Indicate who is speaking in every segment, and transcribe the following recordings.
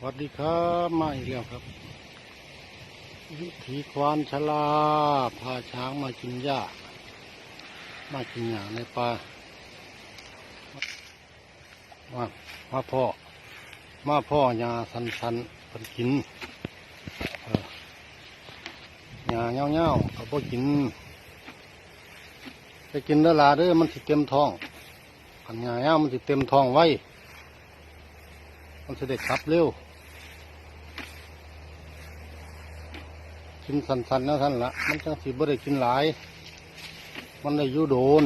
Speaker 1: สวัสดีครับมาอีกแล้วครับ วิถีควานชลาพาช้างมากินหญ้า มากินหญ้าในป่ามามาพ่อ มาพ่อหญ้าสันสันๆเป็นกินหญ้าเงาเงาเขาพอกินไปกินเด้ลาเด้อมันสิเต็มท้องขันหญ้าเงามันสิเต็มท้องไว้มันจะได้ขับเร็ว กินสันๆนะท่านละมันจังสิบ่ได้กินหลาย มันได้ยู่โดน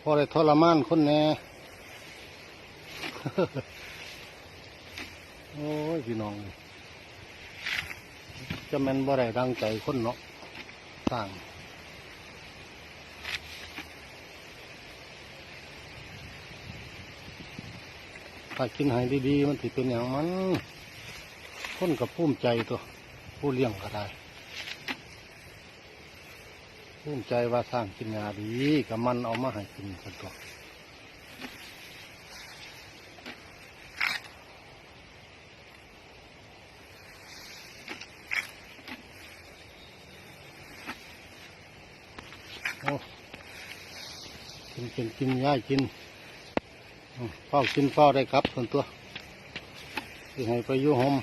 Speaker 1: พอได้ทรมานคนแน่โอ้ยพี่น้องจะแม่นบ่ได้ดังใจคนเนาะสร้างถ้ากินให้ดีๆมันถืเป็นอย่างมันคนกับภูมิใจตัว ผู้เลี้ยงก็ได้ภูมิใจว่าสร้างกินยาดีกับมันเอามาให้กินสันตัวโอ้กินกินกินย่ายกินอืมเฝ้ากินเฝ้าได้ครับส่วนตัวสิให้ไปยู่หอม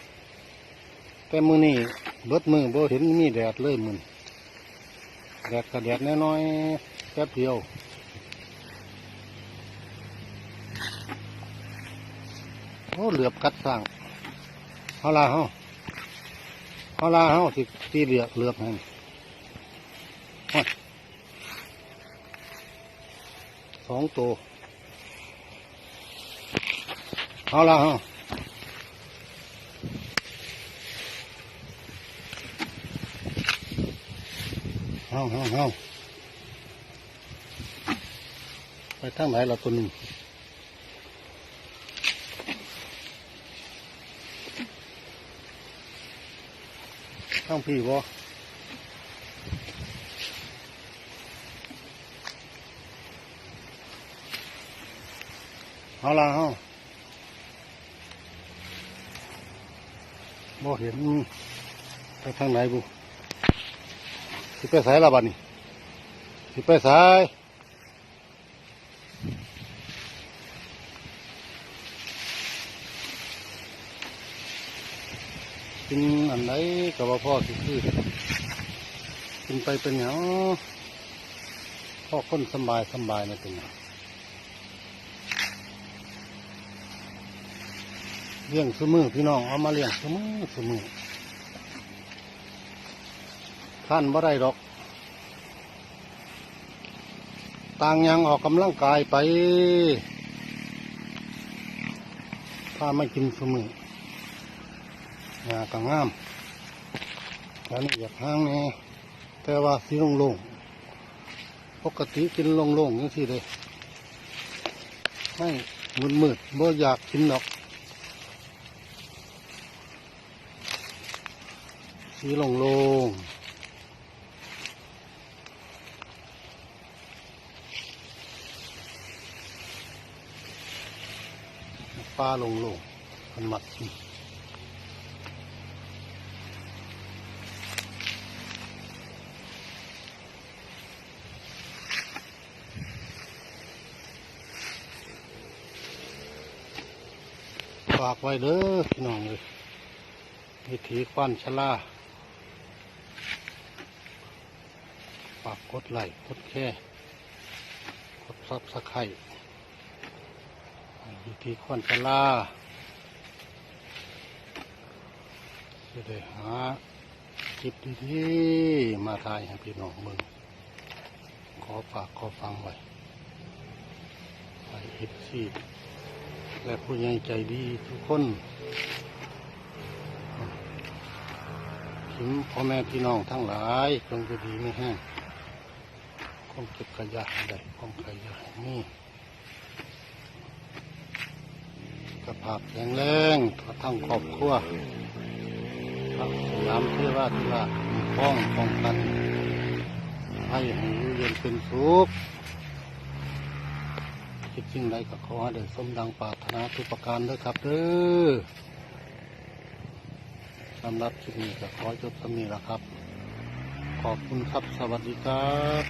Speaker 1: แต่มือนี่ เบิดมือบ่เห็นมีแดดเลยมือนแดดก็แดดน้อยๆแป๊บเดียวโอ้เหลือบกัดสร้างเฮาลาเฮาเฮาลาเฮาสิตีเหลือบเหลือบให้สองตัวเอาละฮะ เอาเอาเอาไปทางไหนละตัวหนึ่งทางพี่บ่เอาละเอาบ่เห็นไปทางไหนบุ สิไปสายละบัดนี่สิไปสายกินอันไหนกับพ่อสิคือกินไปเป็นหยังพ่อคนสบายสบายนะเป็นหยังเลี้ยงสมือพี่น้องเอามาเลี้ยงสมือสมือ ท่านบ่ได้ดอก ต่างยังออกกำลังกายไปถ้าไม่กินสมือหยาก็งามแล้วนี่อยากห้างนี่แต่ว่าสีโล่งๆปกติกินลงๆอย่างที่เลยไม่มืดๆบ่อยากกินดอกสีโลง ปลาโลงมันหมัดกินฝากไว้เด้อพี่น้องเลยวิถีควันชลาฝากกดไลค์กดแค่กดซับสไครต์ วิถีควันชะลาจะได้หาคลิปดีๆมาถ่ายให้พี่น้องมึงขอฝากขอฟังไว้ไปเอฟซีและผู้ใหญ่ใจดีทุกคนถึงพ่อแม่พี่น้องทั้งหลายจงจะดีไม่แห้งคงเก็บขยะให้ได้คงขยะนี่ กระภาพแข็งแรงทั้งครอบครัวทั้งสยามเทวาธิราชมีป้องป้องกันให้หูเย็นเป็นสุขคิดสิ่งใดก็ขอให้ได้สมดังปรารถนาทุกประการเด้อครับเด้อสำหรับคลิปนี้ก็ขอจบสำนี้ละครับ ขอบคุณครับ สวัสดีครับ